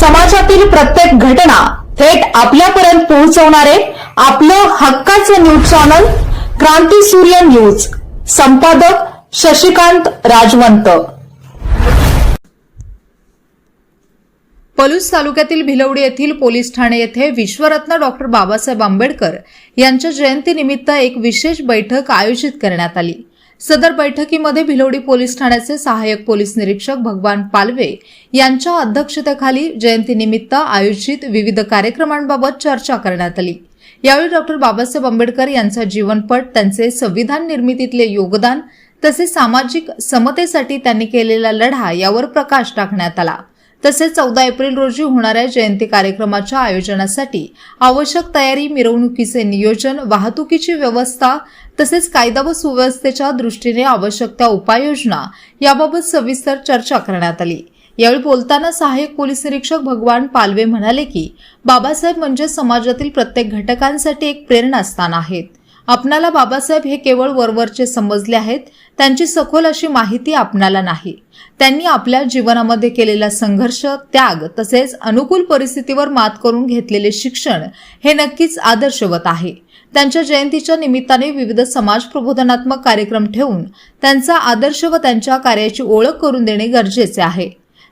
समाजातील प्रत्येक घटना थेट आपल्यापर्यंत पोहोचवणारे आपलं हक्काचं न्यूज चॅनल क्रांती सूर्य न्यूज. संपादक शशिकांत राजवंत. पलूस तालुक्यातील भिलवडी येथील पोलीस ठाणे येथे विश्वरत्न डॉक्टर बाबासाहेब आंबेडकर यांच्या जयंतीनिमित्त एक विशेष बैठक आयोजित करण्यात आली. सदर बैठकीमध्ये भिलोडी पोलीस ठाण्याचे सहाय्यक पोलीस निरीक्षक भगवान पालवे यांच्या अध्यक्षतेखाली जयंतीनिमित्त आयोजित विविध कार्यक्रमांबाबत चर्चा करण्यात आली. यावेळी डॉक्टर बाबासाहेब आंबेडकर यांचा जीवनपट त्यांचे संविधान निर्मितीतले योगदान तसेच सामाजिक समतेसाठी त्यांनी केलेला लढा यावर प्रकाश टाकण्यात आला. तसेच चौदा एप्रिल रोजी होणाऱ्या जयंती कार्यक्रमाच्या आयोजनासाठी आवश्यक तयारी मिरवणुकीचे नियोजन वाहतुकीची व्यवस्था तसेच कायदा व सुव्यवस्थेच्या दृष्टीने आवश्यक त्या उपाययोजना याबाबत सविस्तर चर्चा करण्यात आली. यावेळी बोलताना सहाय्यक पोलीस निरीक्षक भगवान पालवे म्हणाले की बाबासाहेब म्हणजे समाजातील प्रत्येक घटकांसाठी एक प्रेरणास्थान आहेत. आपणाला बाबासाहेब हे केवळ वरवरचे समजले आहेत त्यांची सखोल अशी माहिती आपणाला नाही. त्यांनी आपल्या जीवनामध्ये केलेला संघर्ष त्याग तसेच अनुकूल परिस्थितीवर मात करून घेतलेले शिक्षण हे नक्कीच आदर्शवत आहे. त्यांच्या जयंतीच्या निमित्ताने विविध समाज प्रबोधनात्मक कार्यक्रम ठेवून त्यांचा आदर्श व त्यांच्या कार्याची ओळख करून देणे गरजेचे आहे.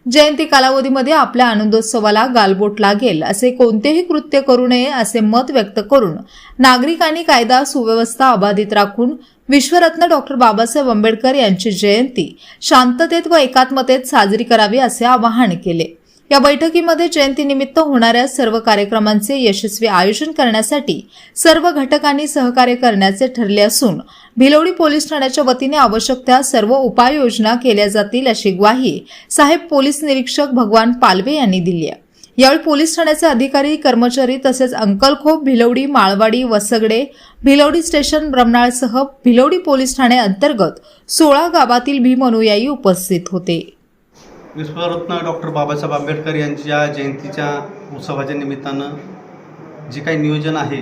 जयंती कालावधीमध्ये आपल्या आनंदोत्सवाला गालबोट लागेल असे कोणतेही कृत्य करू नये असे मत व्यक्त करून नागरिकांनी कायदा सुव्यवस्था अबाधित राखून विश्वरत्न डॉक्टर बाबासाहेब आंबेडकर यांची जयंती शांततेत व एकात्मतेत साजरी करावी असे आवाहन केले. या बैठकीमध्ये जयंतीनिमित्त होणाऱ्या सर्व कार्यक्रमांचे यशस्वी आयोजन करण्यासाठी सर्व घटकांनी सहकार्य करण्याचे ठरले असून भिलवडी पोलीस ठाण्याच्या वतीने आवश्यक त्या सर्व उपाययोजना केल्या जातील अशी ग्वाही साहेब पोलीस निरीक्षक भगवान पालवे यांनी दिली आहे. यावेळी पोलीस ठाण्याचे अधिकारी कर्मचारी तसेच अंकलखोप भिलवडी माळवाडी वसगडे भिलवडी स्टेशन ब्रह्मणाळसह भिलवडी पोलीस ठाणे अंतर्गत सोळा गावातील भीम अनुयायी उपस्थित होते. विश्वरत्न डॉक्टर बाबासाहेब आंबेडकर यांच्या जयंतीच्या उत्सवाच्या निमित्तानं जे काही नियोजन आहे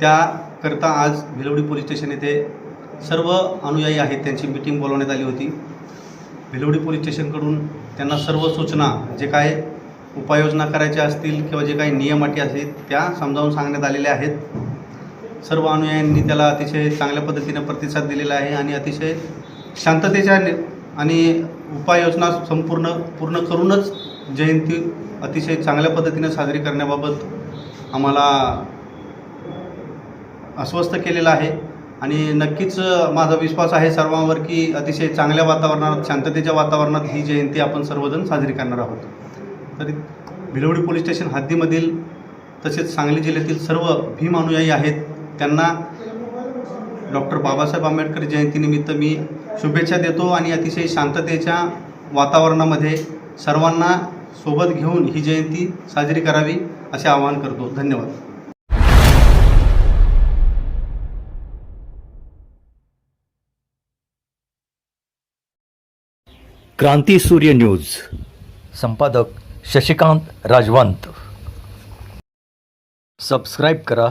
त्याकरता आज भिलवडी पोलीस स्टेशन येथे सर्व अनुयायी आहेत त्यांची मीटिंग बोलवण्यात आली होती. भिलवडी पोलीस स्टेशनकडून त्यांना सर्व सूचना जे काय उपाययोजना करायच्या असतील किंवा जे काही नियम अटी असतील त्या समजावून सांगण्यात आलेल्या आहेत. सर्व अनुयायांनी त्याला अतिशय चांगल्या पद्धतीने प्रतिसाद दिलेला आहे आणि अतिशय शांततेच्या आणि उपाययोजना संपूर्ण पूर्ण करूनच जयंती अतिशय चांगल्या पद्धतीने साजरी करण्याबाबत आम्हाला अस्वस्थ केलेलं आहे. आणि नक्कीच माझा विश्वास आहे सर्वांवर की अतिशय चांगल्या वातावरणात शांततेच्या वातावरणात ही जयंती आपण सर्वजण साजरी करणार आहोत. तरी भिलवडी पोलीस स्टेशन हद्दीमधील तसेच सांगली जिल्ह्यातील सर्व भीम अनुयायी आहेत. त्यांना डॉक्टर बाबासाहेब आंबेडकर जयंतीनिमित्त मी शुभेच्छा देतो आणि अतिशय शांततेच्या वातावरणामध्ये सर्वांना सोबत घेऊन ही जयंती साजरी करावी असे आवाहन करतो. धन्यवाद. क्रांती सूर्य न्यूज. संपादक शशिकांत राजवंत. सबस्क्राईब करा.